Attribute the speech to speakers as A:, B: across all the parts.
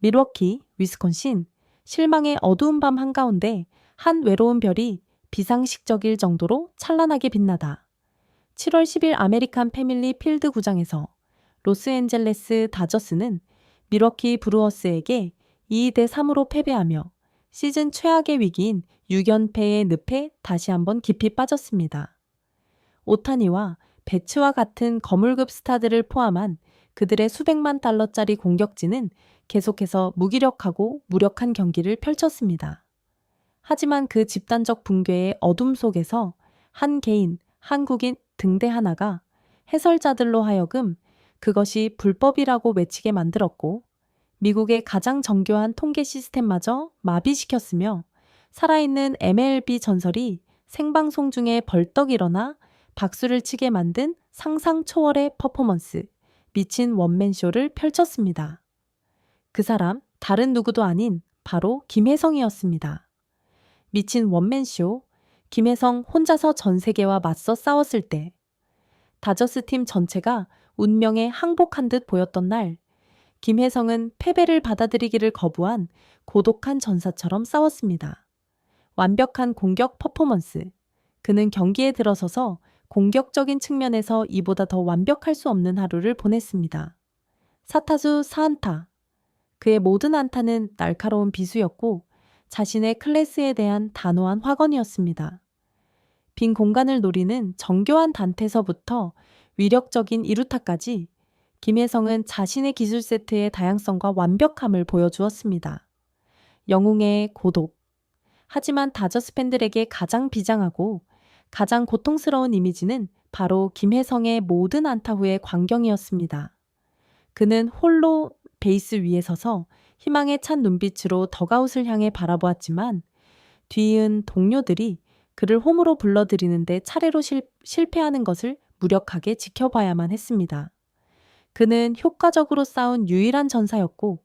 A: 밀워키, 위스콘신, 실망의 어두운 밤 한가운데 한 외로운 별이 비상식적일 정도로 찬란하게 빛나다. 7월 10일 아메리칸 패밀리 필드 구장에서 로스앤젤레스 다저스는 밀워키 브루어스에게 2대 3으로 패배하며 시즌 최악의 위기인 6연패의 늪에 다시 한번 깊이 빠졌습니다. 오타니와 배츠와 같은 거물급 스타들을 포함한 그들의 수백만 달러짜리 공격진은 계속해서 무기력하고 무력한 경기를 펼쳤습니다. 하지만 그 집단적 붕괴의 어둠 속에서 한 개인, 한국인 등대 하나가 해설자들로 하여금 그것이 불법이라고 외치게 만들었고 미국의 가장 정교한 통계 시스템마저 마비시켰으며 살아있는 MLB 전설이 생방송 중에 벌떡 일어나 박수를 치게 만든 상상 초월의 퍼포먼스, 미친 원맨쇼를 펼쳤습니다. 그 사람, 다른 누구도 아닌 바로 김혜성이었습니다. 미친 원맨쇼, 김혜성 혼자서 전 세계와 맞서 싸웠을 때, 다저스 팀 전체가 운명에 항복한 듯 보였던 날, 김혜성은 패배를 받아들이기를 거부한 고독한 전사처럼 싸웠습니다. 완벽한 공격 퍼포먼스. 그는 경기에 들어서서 공격적인 측면에서 이보다 더 완벽할 수 없는 하루를 보냈습니다. 사타수 사안타. 그의 모든 안타는 날카로운 비수였고 자신의 클래스에 대한 단호한 확언이었습니다. 빈 공간을 노리는 정교한 단태서부터 위력적인 이루타까지 김혜성은 자신의 기술 세트의 다양성과 완벽함을 보여주었습니다. 영웅의 고독. 하지만 다저스 팬들에게 가장 비장하고 가장 고통스러운 이미지는 바로 김혜성의 모든 안타 후의 광경이었습니다. 그는 홀로 베이스 위에 서서 희망에 찬 눈빛으로 더가웃을 향해 바라보았지만 뒤이은 동료들이 그를 홈으로 불러들이는데 차례로 실, 실패하는 것을 무력하게 지켜봐야만 했습니다. 그는 효과적으로 싸운 유일한 전사였고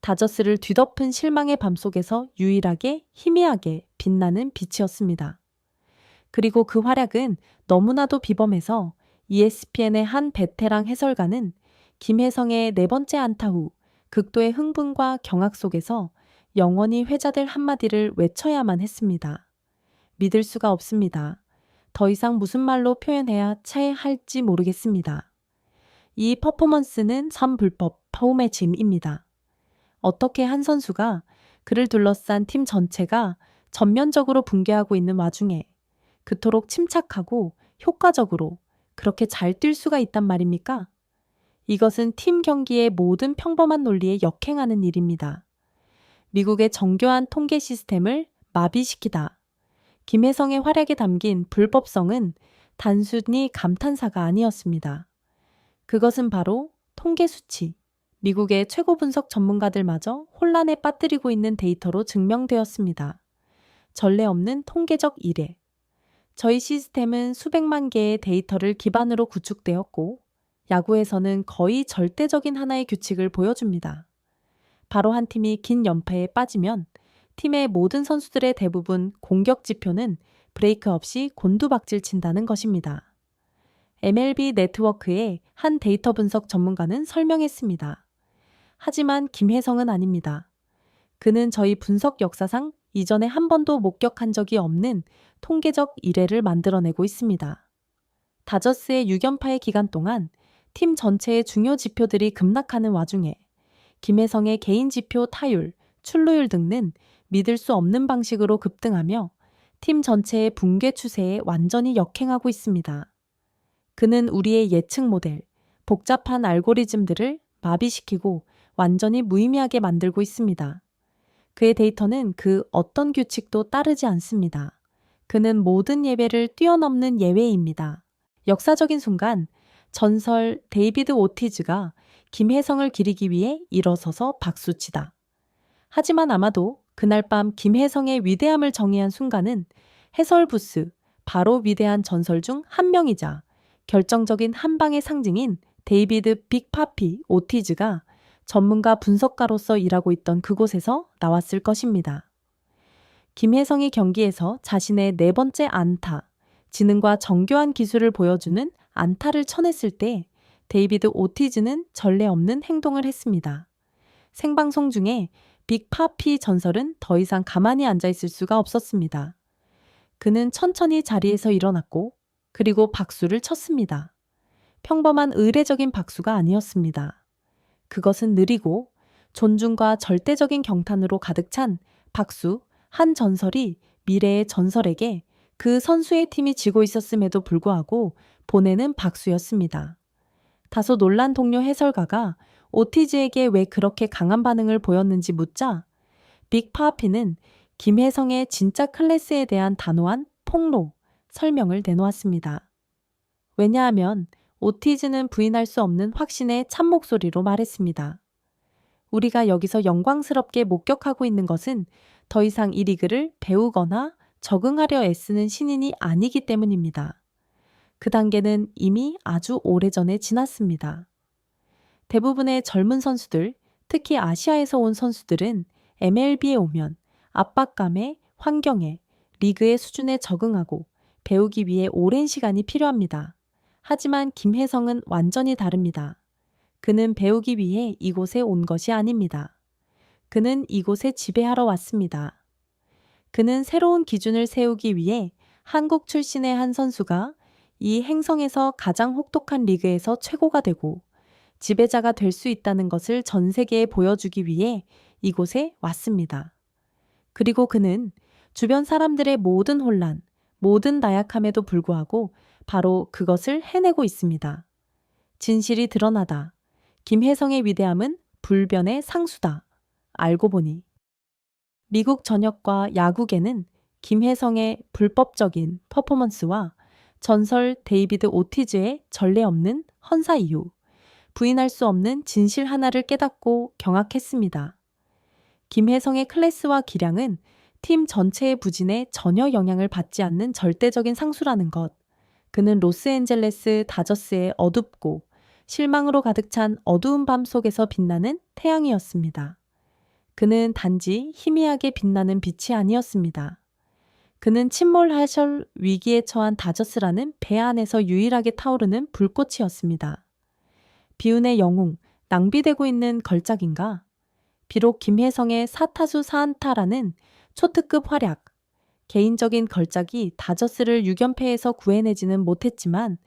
A: 다저스를 뒤덮은 실망의 밤 속에서 유일하게 희미하게 빛나는 빛이었습니다. 그리고 그 활약은 너무나도 비범해서 ESPN의 한 베테랑 해설가는 김혜성의 네 번째 안타 후 극도의 흥분과 경악 속에서 영원히 회자될 한마디를 외쳐야만 했습니다. 믿을 수가 없습니다. 더 이상 무슨 말로 표현해야 차에 할지 모르겠습니다. 이 퍼포먼스는 선불법 파움의 짐입니다. 어떻게 한 선수가 그를 둘러싼 팀 전체가 전면적으로 붕괴하고 있는 와중에 그토록 침착하고 효과적으로 그렇게 잘 뛸 수가 있단 말입니까? 이것은 팀 경기의 모든 평범한 논리에 역행하는 일입니다. 미국의 정교한 통계 시스템을 마비시키다. 김혜성의 활약에 담긴 불법성은 단순히 감탄사가 아니었습니다. 그것은 바로 통계 수치, 미국의 최고 분석 전문가들마저 혼란에 빠뜨리고 있는 데이터로 증명되었습니다. 전례 없는 통계적 이래. 저희 시스템은 수백만 개의 데이터를 기반으로 구축되었고, 야구에서는 거의 절대적인 하나의 규칙을 보여줍니다. 바로 한 팀이 긴 연패에 빠지면 팀의 모든 선수들의 대부분 공격 지표는 브레이크 없이 곤두박질 친다는 것입니다. MLB 네트워크의 한 데이터 분석 전문가는 설명했습니다. 하지만 김혜성은 아닙니다. 그는 저희 분석 역사상 이전에 한 번도 목격한 적이 없는 통계적 이래를 만들어내고 있습니다. 다저스의 6연파의 기간 동안 팀 전체의 중요 지표들이 급락하는 와중에 김혜성의 개인 지표 타율, 출루율 등은 믿을 수 없는 방식으로 급등하며 팀 전체의 붕괴 추세에 완전히 역행하고 있습니다. 그는 우리의 예측 모델, 복잡한 알고리즘들을 마비시키고 완전히 무의미하게 만들고 있습니다. 그의 데이터는 그 어떤 규칙도 따르지 않습니다. 그는 모든 예배를 뛰어넘는 예외입니다. 역사적인 순간 전설 데이비드 오티즈가 김혜성을 기리기 위해 일어서서 박수치다. 하지만 아마도 그날 밤 김혜성의 위대함을 정의한 순간은 해설 부스, 바로 위대한 전설 중 한 명이자 결정적인 한 방의 상징인 데이비드 빅파피 오티즈가 전문가 분석가로서 일하고 있던 그곳에서 나왔을 것입니다. 김혜성이 경기에서 자신의 네 번째 안타, 지능과 정교한 기술을 보여주는 안타를 쳐냈을 때 데이비드 오티즈는 전례 없는 행동을 했습니다. 생방송 중에 빅파피 전설은 더 이상 가만히 앉아 있을 수가 없었습니다. 그는 천천히 자리에서 일어났고 그리고 박수를 쳤습니다. 평범한 의례적인 박수가 아니었습니다. 그것은 느리고 존중과 절대적인 경탄으로 가득 찬 박수 한 전설이 미래의 전설에게 그 선수의 팀이 지고 있었음에도 불구하고 보내는 박수였습니다. 다소 놀란 동료 해설가가 오티즈에게 왜 그렇게 강한 반응을 보였는지 묻자 빅파피는 김혜성의 진짜 클래스에 대한 단호한 폭로, 설명을 내놓았습니다. 왜냐하면 오티즈는 부인할 수 없는 확신의 참 목소리로 말했습니다. 우리가 여기서 영광스럽게 목격하고 있는 것은 더 이상 이 리그를 배우거나 적응하려 애쓰는 신인이 아니기 때문입니다. 그 단계는 이미 아주 오래전에 지났습니다. 대부분의 젊은 선수들, 특히 아시아에서 온 선수들은 MLB에 오면 압박감에, 환경에, 리그의 수준에 적응하고 배우기 위해 오랜 시간이 필요합니다. 하지만 김혜성은 완전히 다릅니다. 그는 배우기 위해 이곳에 온 것이 아닙니다. 그는 이곳에 지배하러 왔습니다. 그는 새로운 기준을 세우기 위해 한국 출신의 한 선수가 이 행성에서 가장 혹독한 리그에서 최고가 되고 지배자가 될 수 있다는 것을 전 세계에 보여주기 위해 이곳에 왔습니다. 그리고 그는 주변 사람들의 모든 혼란, 모든 나약함에도 불구하고 바로 그것을 해내고 있습니다. 진실이 드러나다. 김혜성의 위대함은 불변의 상수다. 알고 보니. 미국 전역과 야구계는 김혜성의 불법적인 퍼포먼스와 전설 데이비드 오티즈의 전례 없는 헌사 이후 부인할 수 없는 진실 하나를 깨닫고 경악했습니다. 김혜성의 클래스와 기량은 팀 전체의 부진에 전혀 영향을 받지 않는 절대적인 상수라는 것. 그는 로스앤젤레스 다저스의 어둡고 실망으로 가득 찬 어두운 밤 속에서 빛나는 태양이었습니다. 그는 단지 희미하게 빛나는 빛이 아니었습니다. 그는 침몰하실 위기에 처한 다저스라는 배 안에서 유일하게 타오르는 불꽃이었습니다. 비운의 영웅, 낭비되고 있는 걸작인가? 비록 김혜성의 사타수 사안타라는 초특급 활약, 개인적인 걸작이 다저스를 6연패에서 구해내지는 못했지만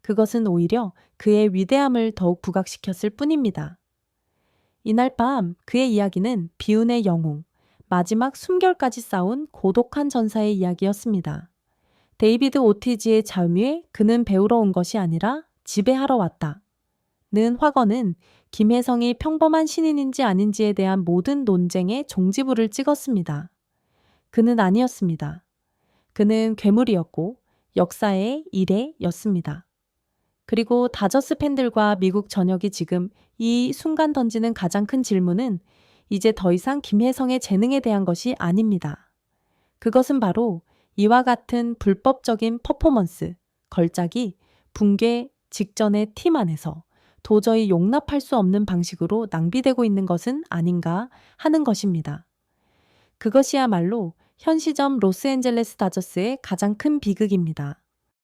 A: 그것은 오히려 그의 위대함을 더욱 부각시켰을 뿐입니다. 이날 밤 그의 이야기는 비운의 영웅, 마지막 숨결까지 싸운 고독한 전사의 이야기였습니다. 데이비드 오티지의 자음위에 그는 배우러 온 것이 아니라 지배하러 왔다. 는 화건은 김혜성이 평범한 신인인지 아닌지에 대한 모든 논쟁의 종지부를 찍었습니다. 그는 아니었습니다. 그는 괴물이었고 역사의 일회였습니다. 그리고 다저스 팬들과 미국 전역이 지금 이 순간 던지는 가장 큰 질문은 이제 더 이상 김혜성의 재능에 대한 것이 아닙니다. 그것은 바로 이와 같은 불법적인 퍼포먼스, 걸작이 붕괴 직전의 팀 안에서 도저히 용납할 수 없는 방식으로 낭비되고 있는 것은 아닌가 하는 것입니다. 그것이야말로 현 시점 로스앤젤레스 다저스의 가장 큰 비극입니다.